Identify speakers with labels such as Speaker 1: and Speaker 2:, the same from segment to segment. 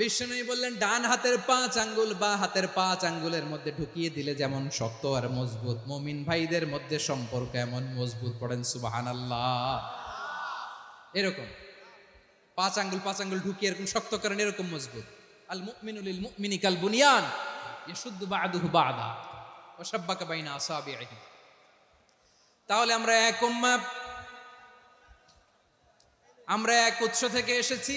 Speaker 1: বিশ্বনবী বললেন, ডান হাতের পাঁচ আঙ্গুল বা হাতের পাঁচ আঙ্গুলের মধ্যে ঢুকিয়ে দিলে যেমন শক্ত আর মজবুত। মমিন ভাইদের মধ্যে সম্পর্ক এমন মজবুত পড়েন সুবাহান আল্লাহ এরকম। পাঁচ আঙ্গুল পাঁচ আঙ্গুল ঢুকিয়ে এরকম শক্ত করেন, এরকম মজবুত। আল মুমিনুল মুমিনি কাল বুনিয়ান, ইয়াশুদ্দু বা'দুহু বা'দা, ওয়া শাব্বাকা বাইনা আসাবিহি তাহলে আমরা এক উম্মাহ, আমরা এক উৎস থেকে এসেছি।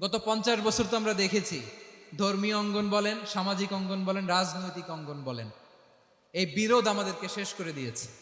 Speaker 1: গত পঞ্চাশ বছর তো আমরা দেখেছি, ধর্মীয় অঙ্গন বলেন, সামাজিক অঙ্গন বলেন, রাজনৈতিক অঙ্গন বলেন, এই বিরোধ আমাদেরকে শেষ করে দিয়েছে।